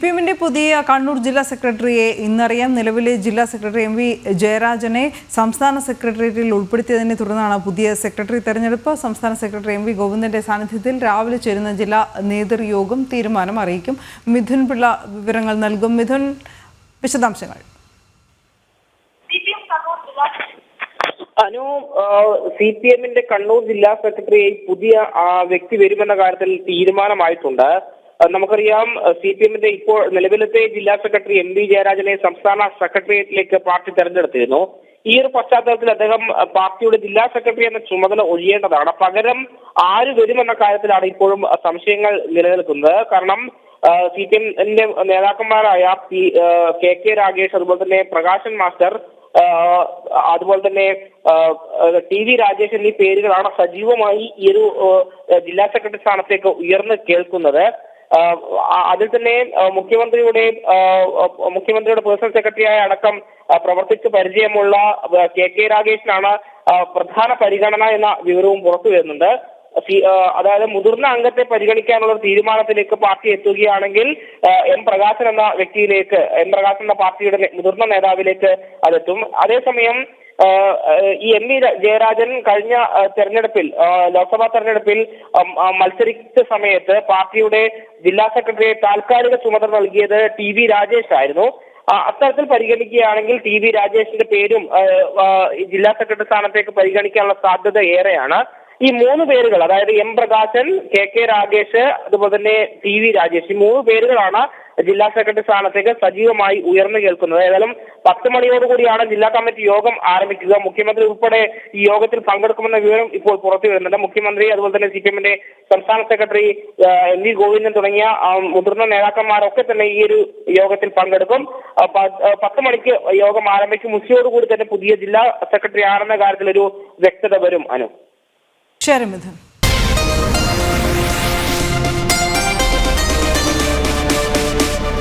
P എമ്മിന്റെ പുതിയ കണ്ണൂർ ജില്ലാ സെക്രട്ടറിയെ ഇന്നറിയാം. നിലവിലെ ജില്ലാ സെക്രട്ടറി എം വി ജയരാജനെ സംസ്ഥാന സെക്രട്ടേറിയറ്റിൽ ഉൾപ്പെടുത്തിയതിനെ തുടർന്നാണ് പുതിയ സെക്രട്ടറി തെരഞ്ഞെടുപ്പ്. സംസ്ഥാന സെക്രട്ടറി എം വി ഗോവിന്ദന്റെ സാന്നിധ്യത്തിൽ രാവിലെ ചേരുന്ന ജില്ലാ നേതൃയോഗം തീരുമാനം അറിയിക്കും. മിഥുൻ പിള്ള വിവരങ്ങൾ നൽകും. മിഥുൻ വിശദാംശങ്ങൾ. അനു സി പി എമ്മിന്റെ കണ്ണൂർ ജില്ലാ സെക്രട്ടറിയായി പുതിയ വ്യക്തി വരുമെന്ന കാര്യത്തിൽ തീരുമാനമായിട്ടുണ്ട്. നമുക്കറിയാം സി പി എമ്മിന്റെ ഇപ്പോൾ നിലവിലത്തെ ജില്ലാ സെക്രട്ടറി എം വി ജയരാജനെ സംസ്ഥാന സെക്രട്ടേറിയറ്റിലേക്ക് പാർട്ടി തെരഞ്ഞെടുത്തിരുന്നു. ഈ ഒരു പശ്ചാത്തലത്തിൽ അദ്ദേഹം പാർട്ടിയുടെ ജില്ലാ സെക്രട്ടറി എന്ന ചുമതല ഒഴിയേണ്ടതാണ്. പകരം ആര് വരുമെന്ന കാര്യത്തിലാണ് ഇപ്പോഴും സംശയങ്ങൾ നിലനിൽക്കുന്നത്. കാരണം സി പി എമ്മിന്റെ നേതാക്കന്മാരായ പി കെ കെ രാഗേഷ് അതുപോലെ തന്നെ പ്രകാശൻ മാസ്റ്റർ അതുപോലെ തന്നെ ടി വി രാജേഷ് എന്നീ പേരുകളാണ് സജീവമായി ഈ ഒരു ജില്ലാ സെക്രട്ടറി സ്ഥാനത്തേക്ക് ഉയർന്നു കേൾക്കുന്നത്. അതിൽ തന്നെ മുഖ്യമന്ത്രിയുടെ മുഖ്യമന്ത്രിയുടെ പേഴ്സണൽ സെക്രട്ടറിയായ അടക്കം പ്രവർത്തിച്ച് പരിചയമുള്ള കെ കെ രാഗേഷിനാണ് പ്രധാന പരിഗണന എന്ന വിവരവും പുറത്തു വരുന്നുണ്ട്. അതായത് മുതിർന്ന അംഗത്തെ പരിഗണിക്കാനുള്ള തീരുമാനത്തിലേക്ക് പാർട്ടി എത്തുകയാണെങ്കിൽ എം പ്രകാശൻ എന്ന വ്യക്തിയിലേക്ക് എം പ്രകാശൻ എന്ന പാർട്ടിയുടെ മുതിർന്ന നേതാവിലേക്ക് അതെത്തും. അതേസമയം ഈ എം വി ജയരാജൻ കഴിഞ്ഞ തെരഞ്ഞെടുപ്പിൽ ലോക്സഭാ തെരഞ്ഞെടുപ്പിൽ മത്സരിച്ച സമയത്ത് പാർട്ടിയുടെ ജില്ലാ സെക്രട്ടറിയെ താൽക്കാലിക ചുമതല നൽകിയത് ടി വി രാജേഷ് ആയിരുന്നു. അത്തരത്തിൽ പരിഗണിക്കുകയാണെങ്കിൽ ടി വി രാജേഷിന്റെ പേരും ജില്ലാ സെക്രട്ടറി സ്ഥാനത്തേക്ക് പരിഗണിക്കാനുള്ള സാധ്യത ഏറെയാണ്. ഈ മൂന്ന് പേരുകൾ അതായത് M Prakashan K K Ragesh അതുപോലെ തന്നെ ടി വി രാജേഷ് ഈ മൂന്ന് പേരുകളാണ് ജില്ലാ സെക്രട്ടറി സ്ഥാനത്തേക്ക് സജീവമായി ഉയർന്നു കേൾക്കുന്നത്. ഏതായാലും പത്ത് മണിയോടുകൂടിയാണ് ജില്ലാ കമ്മിറ്റി യോഗം ആരംഭിക്കുക. മുഖ്യമന്ത്രി ഉൾപ്പെടെ ഈ യോഗത്തിൽ പങ്കെടുക്കുമെന്ന വിവരം ഇപ്പോൾ പുറത്തു വരുന്നുണ്ട്. മുഖ്യമന്ത്രി അതുപോലെ തന്നെ സി പി എമ്മിന്റെ സംസ്ഥാന സെക്രട്ടറി എൻ വി ഗോവിന്ദൻ തുടങ്ങിയ മുതിർന്ന നേതാക്കന്മാരൊക്കെ തന്നെ ഈ ഒരു യോഗത്തിൽ പങ്കെടുക്കും. പത്ത് മണിക്ക് യോഗം ആരംഭിക്കും. ഉച്ചയോടുകൂടി തന്നെ പുതിയ ജില്ലാ സെക്രട്ടറി ആണെന്ന കാര്യത്തിൽ ഒരു വ്യക്തത വരും. അനു. ശരി മിഥുൻ